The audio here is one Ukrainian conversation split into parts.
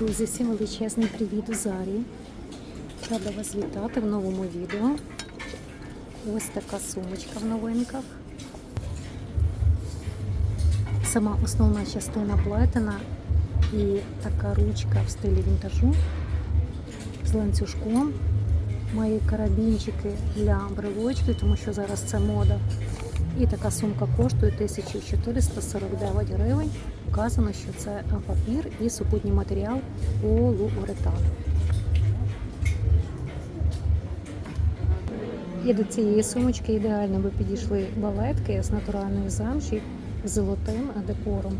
Друзі, всім величезний привіт у Зарі. Рада вас вітати в новому відео. Ось така сумочка в новинках. Сама основна частина плетена і така ручка в стилі вінтажу з ланцюжком. Має карабінчики для брелочки, тому що зараз це мода. І така сумка коштує 1449 гривень. Вказано, що це папір і супутній матеріал полууретан. І до цієї сумочки ідеально би підійшли балетки з натуральної замші з золотим декором.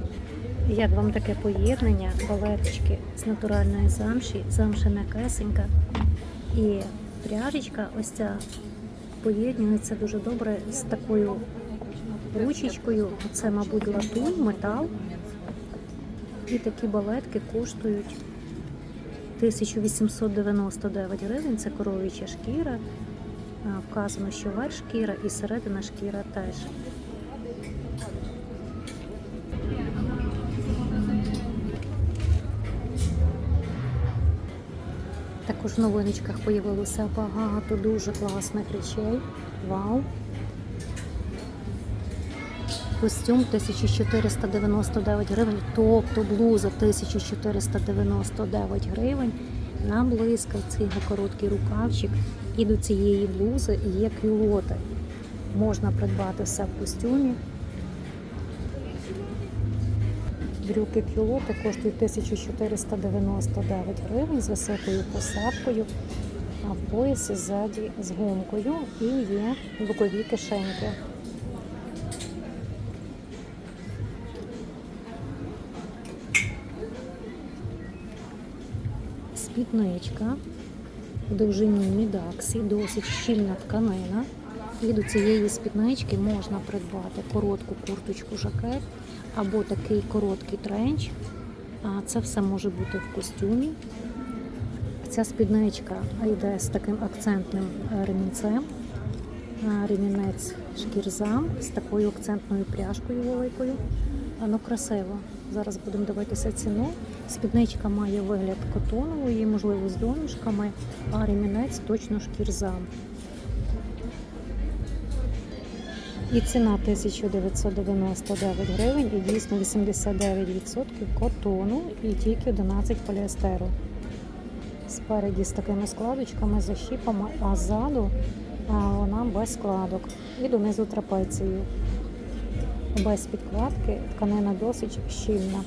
Як вам таке поєднання балеточки з натуральної замші, замша м'якесенька і пряжечка ось ця поєднується дуже добре з такою ручечкою. Це, мабуть, латунь, метал. І такі балетки коштують 1899 гривень. Це коров'яча шкіра. Вказано, що верх шкіра і середина шкіра теж. Також в новиночках появилося багато дуже класних речей. Вау! Костюм 1499 гривень, тобто блуза 1499 гривень. На блискавці його короткий рукавчик. І до цієї блузи є кюлоти. Можна придбати все в костюмі. Брюки кюлоти коштують 1499 гривень з високою посадкою, а в поясі ззаді з гумкою і є бокові кишеньки. Спідничка в довжині мідаксі, досить щільна тканина. І до цієї спіднички можна придбати коротку курточку жакет або такий короткий тренч. А Це все може бути в костюмі. Ця спідничка йде з таким акцентним е, ремінцем. Ремінець шкірзам з такою акцентною пряжкою великою. А, Ну, красиво. Зараз будемо дивитися ціну. Спідничка має вигляд котонової, можливо, з домішками, а ремінець точно шкірзам. І ціна 1999 гривень, і дійсно 89% котону і тільки 11 поліестеру. Спереді з такими складочками, защіпами, а ззаду вона без складок. І донизу трапецією. Без підкладки, тканина досить щільна.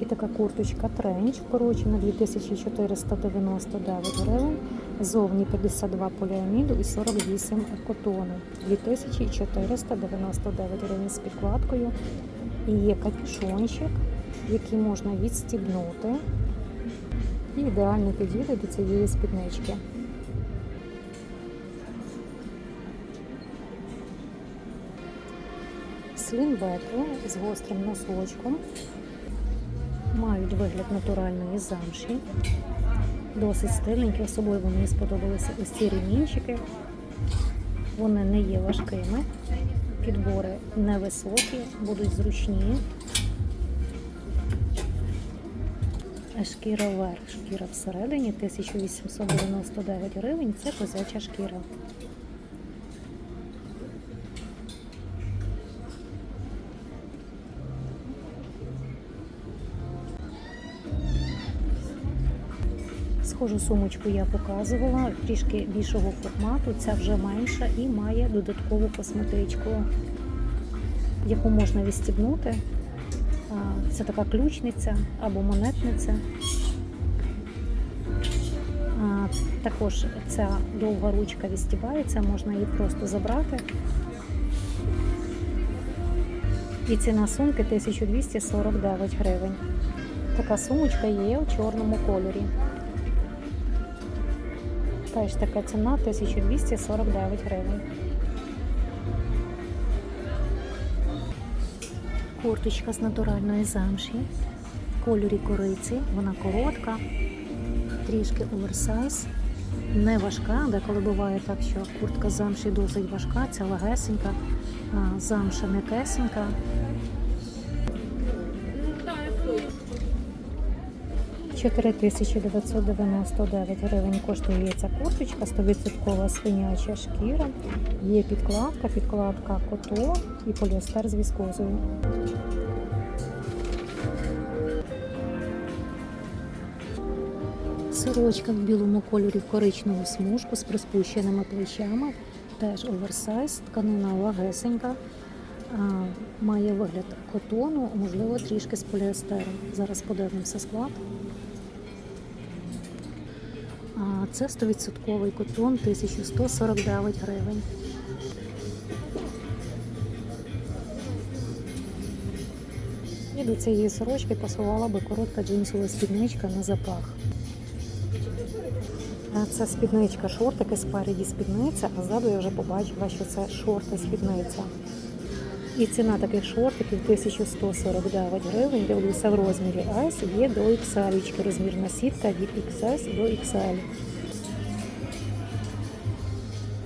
І така курточка тренч вкорочена 2499 гривень. Зовні 52 поліаміду і 48 котону. 2499 гривень з підкладкою. І є капюшончик, який можна відстібнути. І ідеально підійде до цієї спіднички. Слінбеки з гострим носочком. Мають вигляд натуральної замші. Досить стильненькі, особливо мені сподобалися ось ці ремінчики. Вони не є важкими. Підбори невисокі, будуть зручні. Шкіра вверх, шкіра всередині 1899 гривень. Це козяча шкіра. Схожу сумочку я показувала, трішки більшого формату, ця вже менша і має додаткову косметичку, яку можна відстібнути. Це така ключниця або монетниця. Також ця довга ручка відстібається, можна її просто забрати. І ціна сумки 1249 гривень. Така сумочка є у чорному кольорі. Теж така ціна 1249 гривень. Курточка з натуральної замші в кольорі кориці. Вона коротка, трішки оверсайз, не важка. Деколи буває так, що куртка замші досить важка, ця легесенька, а замша м'якесенька. 4999 гривень коштує ця курточка, 100% свиняча шкіра. Є підкладка, підкладка кото і поліестер з віскозою. Сорочка в білому кольорі в коричневу смужку з приспущеними плечами. Теж оверсайз, тканина лагесенька. Має вигляд котону, можливо, трішки з поліестеру. Зараз подивимося склад. Це 100% котон 1149 гривень. І до цієї сорочки пасувала би коротка джинсова спідничка на запах. Це спідничка шортики, спереді спідниця, а ззаду я вже побачила, що це шорти спідниця. І ціна таких шортиків 1149 гривень. Дивлюся в розмірі S, є до XL, розмірна сітка від XS до XL.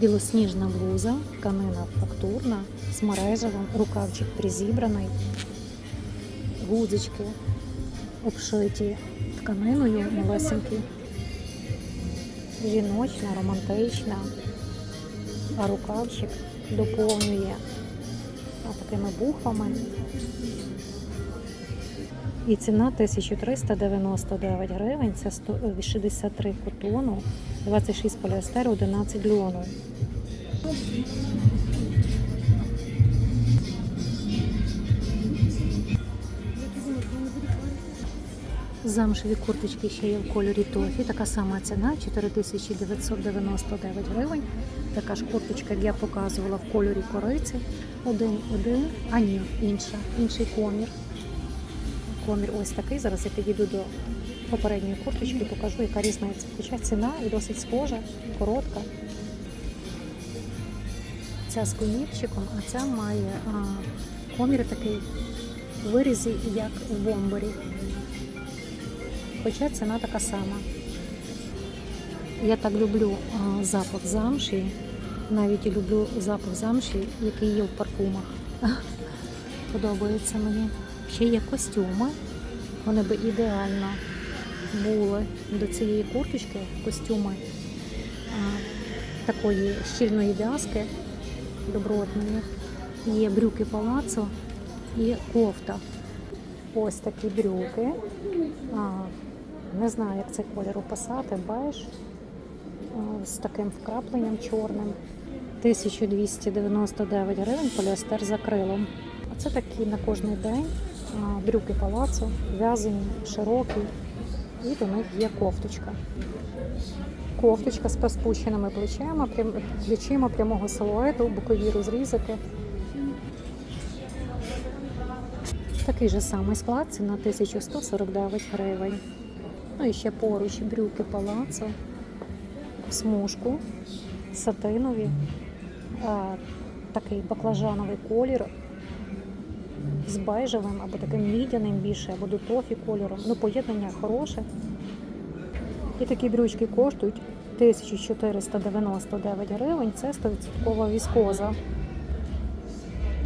Білосніжна блуза, тканина фактурна, з мережевим, рукавчик призібраний, гудзички обшиті тканиною малесенькі. Жіночна, романтична, а рукавчик доповнює такими бухами. І ціна 1399 гривень, це 100 е, 63 котону, 26 поліестеру, 11 льону. Замшеві курточки ще є в кольорі тофі. Така сама ціна 4999 гривень. Така ж курточка, як я показувала в кольорі кориці. Один, один, а ні, інша, інший комір. Комір ось такий. Зараз я підійду до попередньої курточки покажу, яка різниця. Хоча ціна і досить схожа, коротка. Ця з комірчиком, а ця має а, комір такий в вирізі, як в бомбері. Хоча ціна така сама. Я так люблю а, запах замші, навіть люблю запах замші, який є в парфумах. Подобається мені. Ще є костюми. Вони би ідеально були до цієї курточки, костюми а, такої щільної в'язки, добротної. Є брюки палацо і кофта. Ось такі брюки. А, не знаю, як цей колір описати, беж з таким вкрапленням чорним. 1299 гривень поліестер з акрилом. А це такі на кожний день брюки палацу, в'язані, широкі, і до них є кофточка. Кофточка з приспущеними плечима, плечима прямого силуету, бокові розрізики. Такий же самий склад, ціна 1149 гривень. Ну і ще поруч брюки палацо, смужку, сатинові, такий баклажановий колір з бежевим або таким мідяним більше, або до тофі кольором. Ну, поєднання хороше. І такі брючки коштують 1499 гривень. Це 100% віскоза.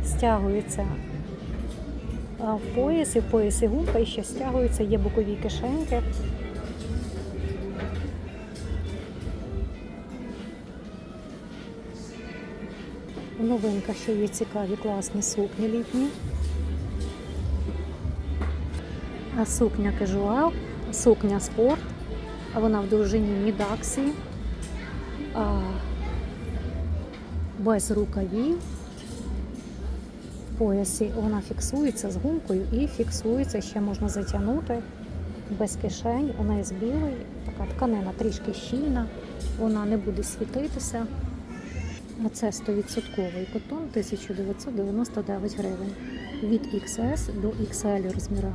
Стягується в поясі, в поясі гумка і ще стягуються, є бокові кишеньки. Новинка, що є цікаві, класні сукні літні. Сукня кежуал, сукня спорт, вона в довжині мідаксі, без рукавів. В поясі вона фіксується з гумкою і фіксується, ще можна затягнути без кишень. Вона із білої, така тканина трішки щільна, вона не буде світитися. Це 100% котон 1999 гривень. Від XS до XL розміра.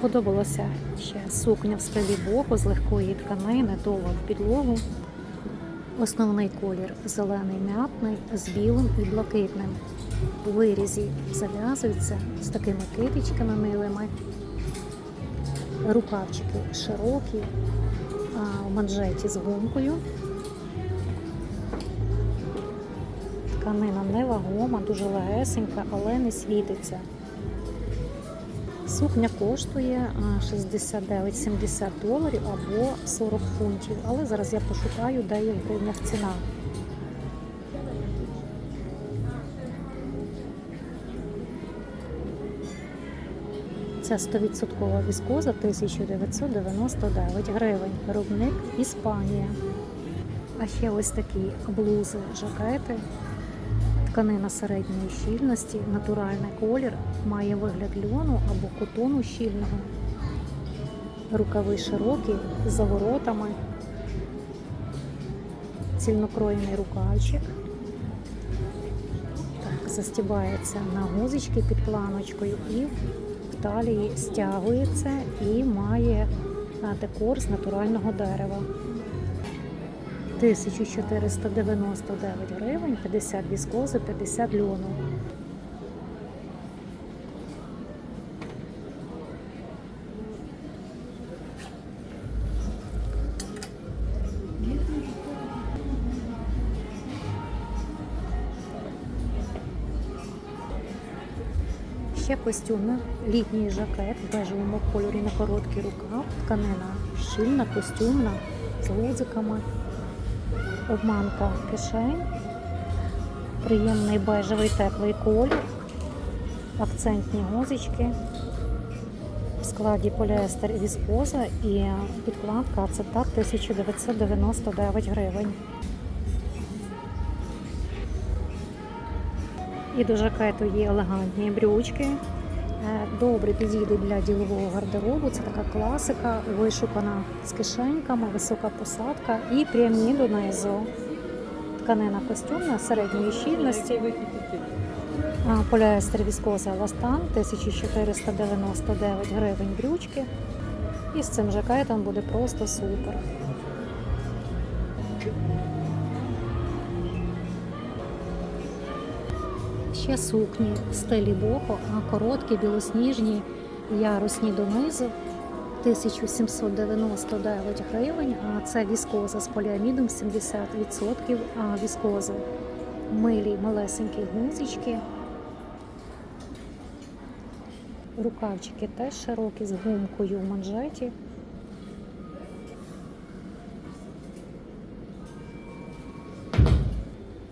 Сподобалася ще сукня в стилі богу з легкої тканини, довга в підлогу. Основний колір зелений м'ятний з білим і блакитним. У вирізі зав'язуються з такими китичками милими. Рукавчики широкі, а в манжеті з гумкою. Тканина невагома, дуже легесенька, але не світиться. Сукня коштує 69-70 доларів або 40 фунтів. Але зараз я пошукаю, де є в гривнях ціна. Це 100% віскоза 1999 гривень. Виробник Іспанія. А ще ось такі блузи, жакети. Тканина середньої щільності, натуральний колір, має вигляд льону або котону щільного. Рукави широкі, з заворотами, цільнокроєний рукавчик. Так, застібається на гузички під планочкою і в талії стягується і має декор з натурального дерева. 1499 гривень, 50 віскози, 50 льону. Ще костюми, літній жакет в бежевому кольорі на короткий рукав, тканина щільна, костюмна, з гудзиками обманка кишень, приємний бежевий теплий колір, акцентні гузички, в складі поліестер віскоза і підкладка ацетат 1999 гривень. І до жакету є елегантні брючки. Е, Добре підійдуть для ділового гардеробу. Це така класика, вишукана з кишеньками, висока посадка і прямі донизу. Тканина костюмна середньої щільності. Поліестер віскоза Ластан 1499 гривень брючки. І з цим жакетом буде просто супер. Ще сукні в стилі бохо, а короткі, білосніжні, ярусні донизу. 1799 гривень, а це віскоза з поліамідом 70% а віскози. Милі малесенькі гузички. Рукавчики теж широкі з гумкою в манжеті.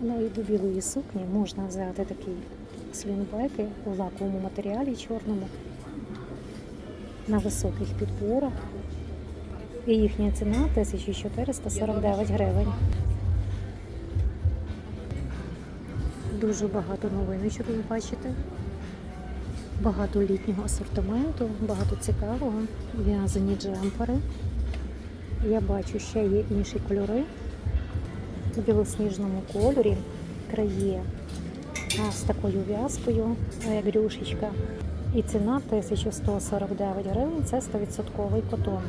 Ну і до білої сукні можна взяти такі слінбеки у лаковому матеріалі чорному на високих підборах. І їхня ціна 1449 гривень. Дуже багато новиночок ви бачите. Багато літнього асортименту, багато цікавого, в'язані джемпери. Я бачу, ще є інші кольори у білосніжному кольорі, краї з такою в'язкою, як. І ціна 1149 гривень, це 100% котон.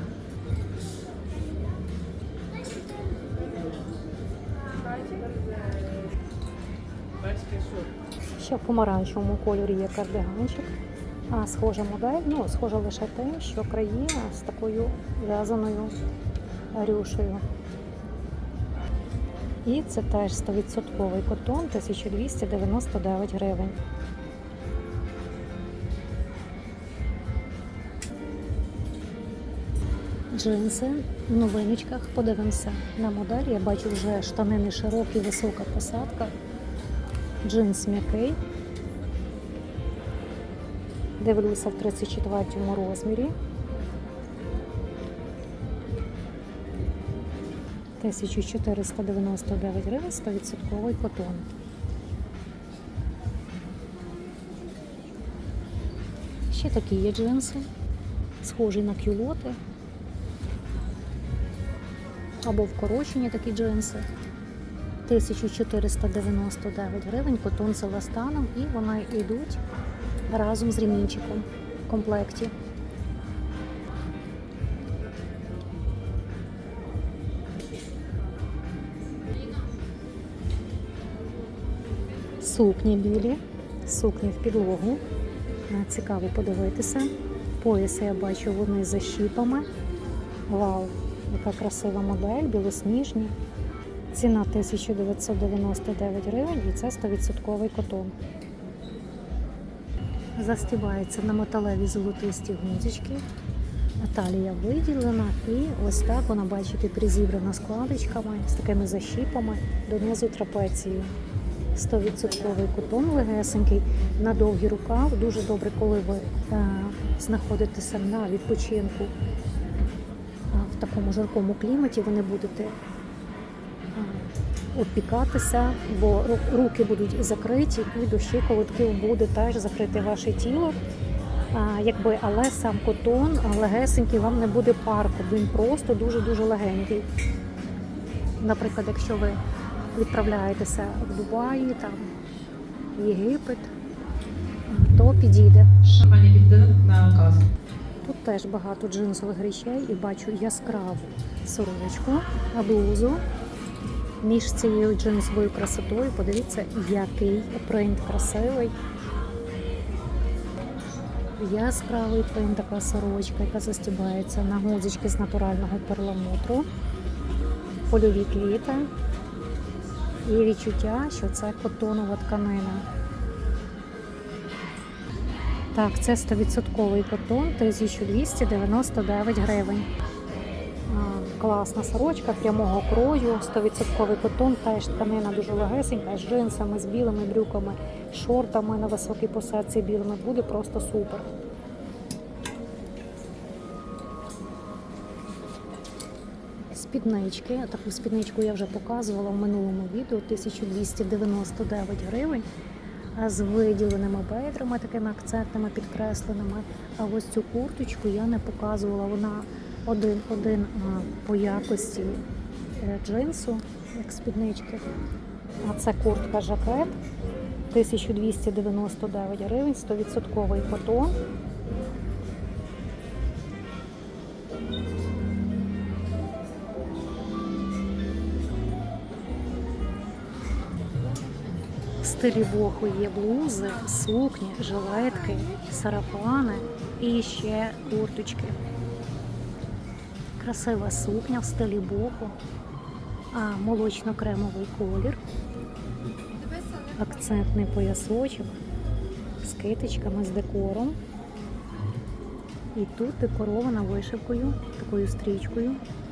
Ще в помаранчевому кольорі є кардиганчик. А схожа модель, ну, схожа лише тим, що краї з такою в'язаною рюшею. І це теж 100% котон 1299 гривень. Джинси в новиночках. Подивимося на модель. Я бачу вже штанини широкі, висока посадка. Джинс м'який. Дивлюся в 34 розмірі. 1499 гривень, 100% котон. Ще такі є джинси, схожі на кюлоти. Або вкорочені такі джинси. 1499 гривень, котон з еластаном, і вони йдуть разом з ремінчиком в комплекті. Сукні білі, сукні в підлогу. Цікаво подивитися. Пояси я бачу вони за щіпами. Вау, яка красива модель, білосніжні. Ціна 1999 гривень і це 100% котон. Застібається на металеві золотисті гудзички. Талія виділена і ось так вона, бачите, призібрана складочками з такими защіпами донизу трапеції. 100% котон легесенький на довгий рукав. Дуже добре, коли ви е, знаходитеся на відпочинку в такому жаркому кліматі, ви не будете обпікатися, бо руки будуть закриті, і до щиколотків буде теж закрити ваше тіло. Якби, але сам котон легесенький, вам не буде парку, він просто дуже-дуже легенький. Наприклад, якщо ви відправляєтеся в Дубаї, там, Єгипет, то підійде. Тут теж багато джинсових речей і бачу яскраву сорочку, блузу. Між цією джинсовою красотою подивіться, який принт красивий. Яскравий принт, така сорочка, яка застібається на гудзички з натурального перламутру, польові квіти і відчуття, що це котонова тканина. Так, це 100% котон, 1299 гривень. Класна сорочка прямого крою, 100% котон, теж тканина дуже легесенька, з джинсами, з білими брюками, шортами на високій посадці білими. Буде просто супер. Спіднички. Таку спідничку я вже показувала в минулому відео 1299 гривень. З виділеними бедрами, такими акцентними підкресленими. А ось цю курточку я не показувала. Вона один-один по якості е, джинсу, як спіднички. А це куртка жакет 1299 гривень, 100% котон. Стилі боху є блузи, сукні, жилетки, сарафани і ще курточки. Красива сукня в стилі боху, а молочно-кремовий колір, акцентний поясочок з китичками, з декором. І тут декорована вишивкою, такою стрічкою. –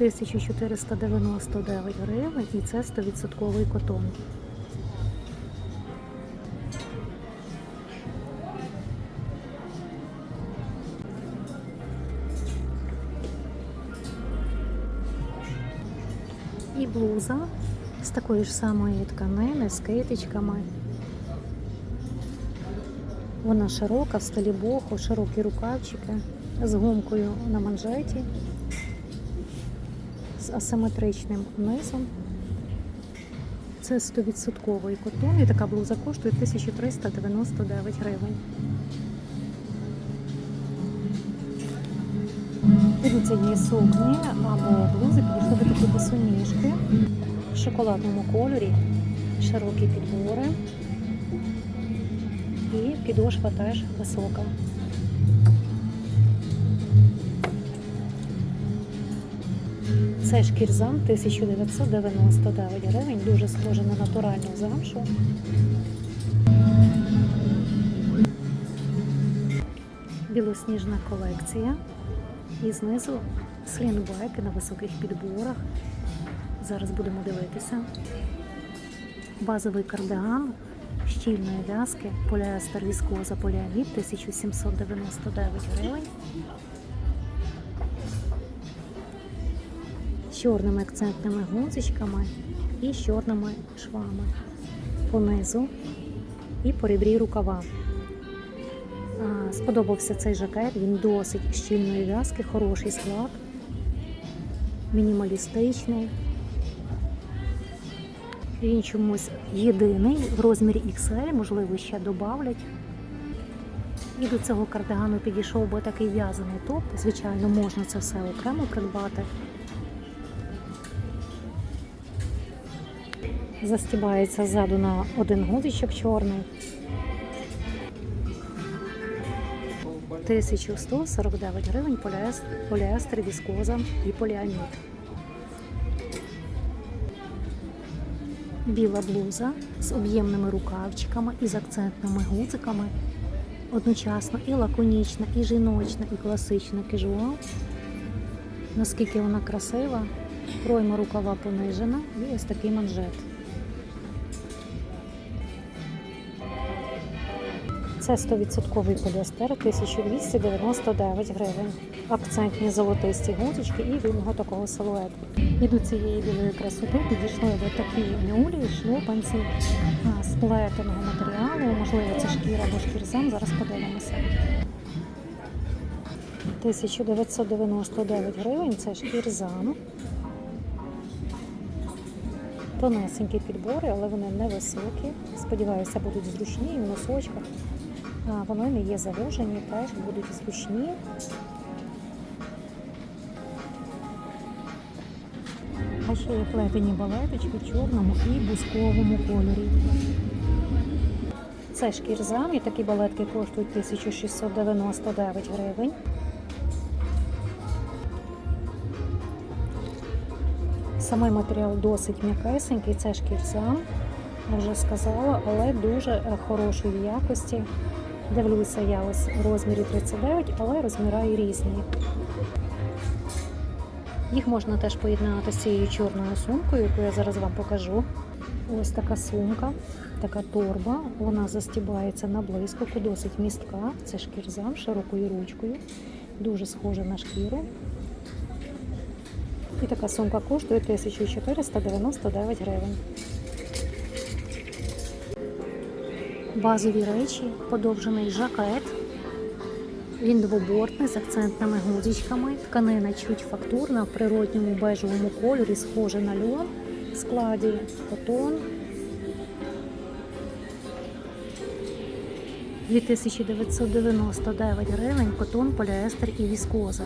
1499 гривень і це 100% котон. І блуза з такої ж самої тканини, з китичками. Вона широка, в стилі боху, широкі рукавчики з гумкою на манжеті асиметричним низом. Це 100% котон і така блуза коштує 1399 гривень. Дивіться, є сукні або блузи, підійшли такі босоніжки в шоколадному кольорі, широкі підбори і підошва теж висока. Це шкірзам 1999 гривень, дуже схоже на натуральну замшу. Білосніжна колекція. І знизу слінбеки на високих підборах. Зараз будемо дивитися. Базовий кардиган щільної в'язки, поліестер віскоза поліамід 1799 гривень. Чорними акцентними гудзичками і з чорними швами понизу і по ребрі рукава. Сподобався цей жакет, він досить щільної в'язки, хороший склад, мінімалістичний. Він чомусь єдиний в розмірі XL, можливо, ще додавлять. І до цього кардигану підійшов би такий в'язаний топ. Звичайно, можна це все окремо придбати. Застібається ззаду на один гудзичок чорний. 1149 гривень поліес- поліестер, віскоза і поліамід. Біла блуза з об'ємними рукавчиками і з акцентними гудзиками. Одночасно і лаконічна, і жіночна, і класична кежуал. Наскільки вона красива, пройма рукава понижена і ось такий манжет. Це 100% поліестер, 1299 гривень. Акцентні золотисті гудзички і вільного такого силуету. І до цієї білої красоти підійшли ось такі нюлі, шлюпанці а, з плетеного матеріалу. Можливо, це шкіра або шкірзам. Зараз подивимося. 1999 гривень це шкірзам. Тонесенькі підбори, але вони невисокі. Сподіваюся, будуть зручні і в носочках. Вони не є завужені, теж будуть зручні. А ще є плетені балеточки в чорному і бусковому кольорі. Це шкірзам, і такі балетки коштують 1699 гривень. Самий матеріал досить м'якесенький, це шкірзам, я вже сказала, але дуже е, хорошої якості. Дивлюся я ось в розмірі 39, але розміри і різні. Їх можна теж поєднати з цією чорною сумкою, яку я зараз вам покажу. Ось така сумка, така торба. Вона застібається на блискавку, досить містка. Це шкірзам широкою ручкою, дуже схожа на шкіру. І така сумка коштує 1499 гривень. Базові речі, подовжений жакет. Він двобортний з акцентними гудзичками. Тканина чуть фактурна в природньому бежевому кольорі, схоже на льон в складі котон. 2999 гривень, котон, поліестер і віскоза.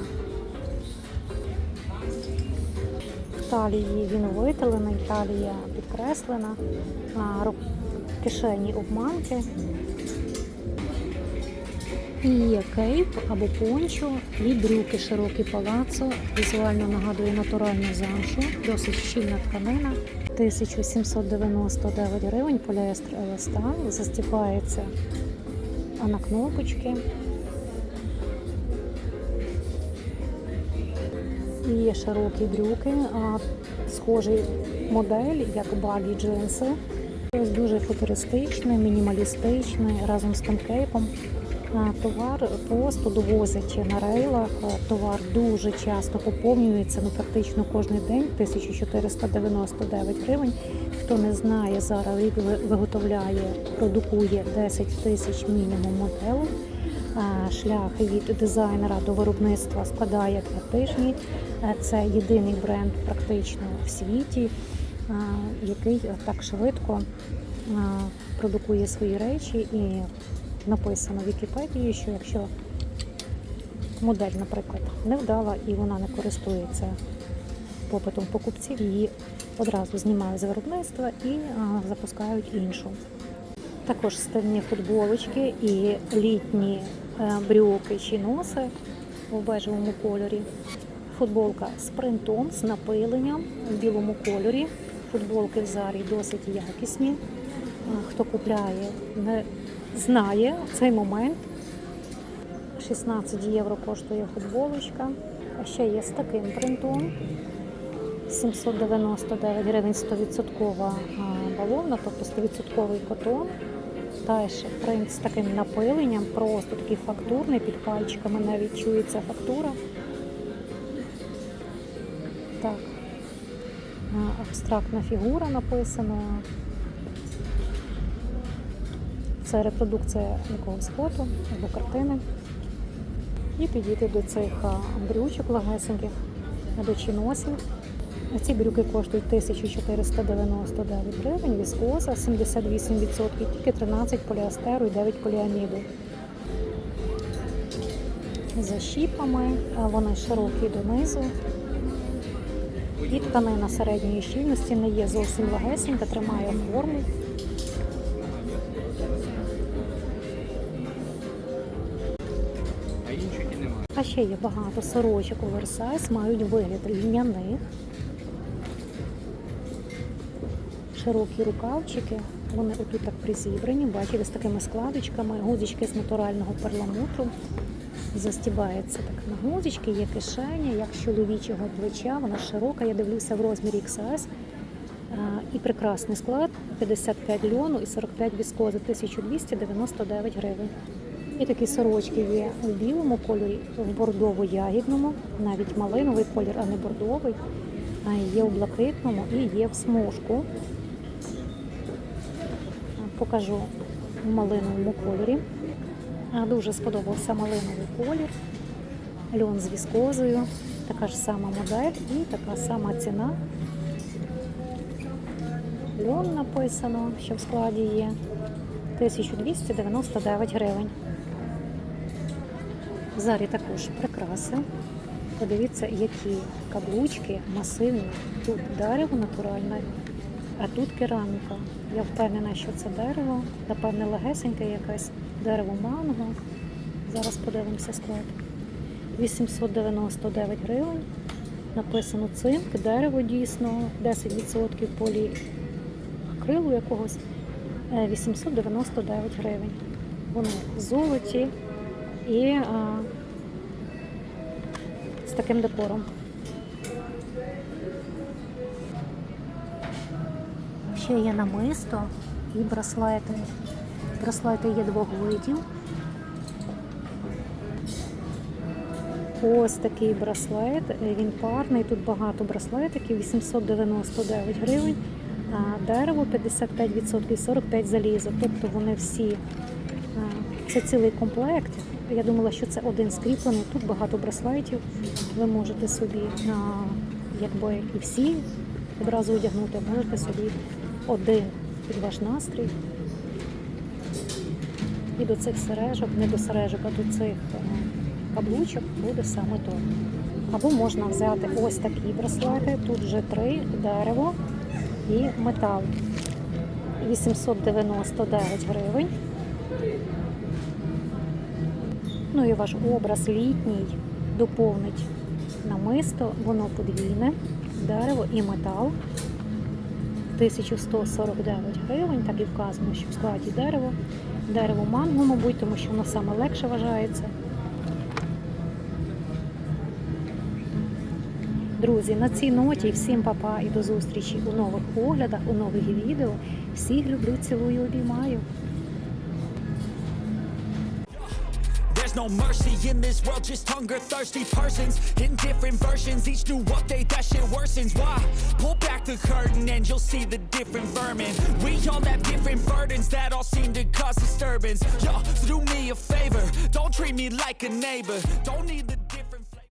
В талії він виталений, талія підкреслена, кишені обманки. І є кейп або пончо, і брюки широкі палацо. Візуально нагадує натуральну замшу, досить щільна тканина. 1799 гривень, поліестер еластан, застіпається на кнопочки. І є широкі брюки, а схожий модель, як багі джинси. Ось дуже футуристичний, мінімалістичний, разом з тим Товар просто довозять на рейлах. Товар дуже часто поповнюється, ну практично кожен день 1499 гривень. Хто не знає, зараз виготовляє, продукує 10 тисяч мінімум моделей. Шлях від дизайнера до виробництва складає 5 тижні. Це єдиний бренд практично в світі, який так швидко продукує свої речі і написано в Вікіпедії, що якщо модель, наприклад, невдала і вона не користується попитом покупців, її одразу знімають з виробництва і запускають іншу. Також стильні футболочки і літні е, брюки чи носи в бежевому кольорі. Футболка з принтом, з напиленням в білому кольорі. Футболки в зарі досить якісні. Хто купляє, не знає цей момент. 16 євро коштує футболочка. А ще є з таким принтом. 799 гривень 100% бавовна, тобто 100% котон. Теж принт з таким напиленням, просто такий фактурний, під пальчиками навіть чується фактура. Так, абстрактна фігура написана. Це репродукція якогось фото або картини. І підійти до цих брючок легесеньких, до чиносів. Ці брюки коштують 1499 гривень, віскоза 78%, тільки 13 поліастеру і 9 поліаміду. За щіпами, вони широкі донизу. І тканина середньої щільності не є зовсім легесенька, тримає форму. А ще є багато сорочок оверсайз, мають вигляд льняних. Широкі рукавчики, вони отут так призібрані, бачите, з такими складочками, гудзички з натурального перламутру. Застібається так на гудзички, є кишеня, як чоловічого плеча, вона широка, я дивлюся в розмірі XS. І прекрасний склад 55 льону і 45 віскози, 1299 гривень. І такі сорочки є у білому кольорі, в бордово-ягідному, навіть малиновий колір, а не бордовий. Є у блакитному і є в смужку. Покажу в малиновому кольорі. Дуже сподобався малиновий колір. Льон з віскозою, така ж сама модель і така сама ціна. Льон написано, що в складі є 1299 гривень. В залі також прикраси. Подивіться, які каблучки масивні. Тут дерево натуральне, а тут кераміка. Я впевнена, що це дерево, напевне, легесеньке якесь дерево манго. Зараз подивимося склад. 899 гривень. Написано цинк, дерево дійсно, 10% полі акрилу якогось е, 899 гривень. Вони золоті і а, з таким декором. Ще є намисто і браслети. Браслети є двох видів. Ось такий браслет, він парний, тут багато браслетиків, 899 гривень, а дерево 55%, 45 залізо. Тобто вони всі, це цілий комплект. Я думала, що це один скріплений. Тут багато браслетів. Ви можете собі, якби і всі одразу одягнути, можете собі один під ваш настрій. І до цих сережок, не до сережок, а до цих е, каблучок буде саме то. Або можна взяти ось такі браслети, тут вже три, дерево і метал. 899 гривень. Ну і ваш образ літній доповнить намисто, воно подвійне, дерево і метал. 1149 гривень, так і вказано, що в складі дерево. Дерево манго, мабуть, тому що воно саме легше вважається. Друзі, на цій ноті всім папа і до зустрічі у нових оглядах, у нових відео. Всіх люблю, цілую, обіймаю. No mercy in this world, just hunger thirsty persons in different versions. Each new update, that shit worsens. Why? Pull back the curtain and you'll see the different vermin. We all have different burdens that all seem to cause disturbance. Yo, so do me a favor, don't treat me like a neighbor. Don't need the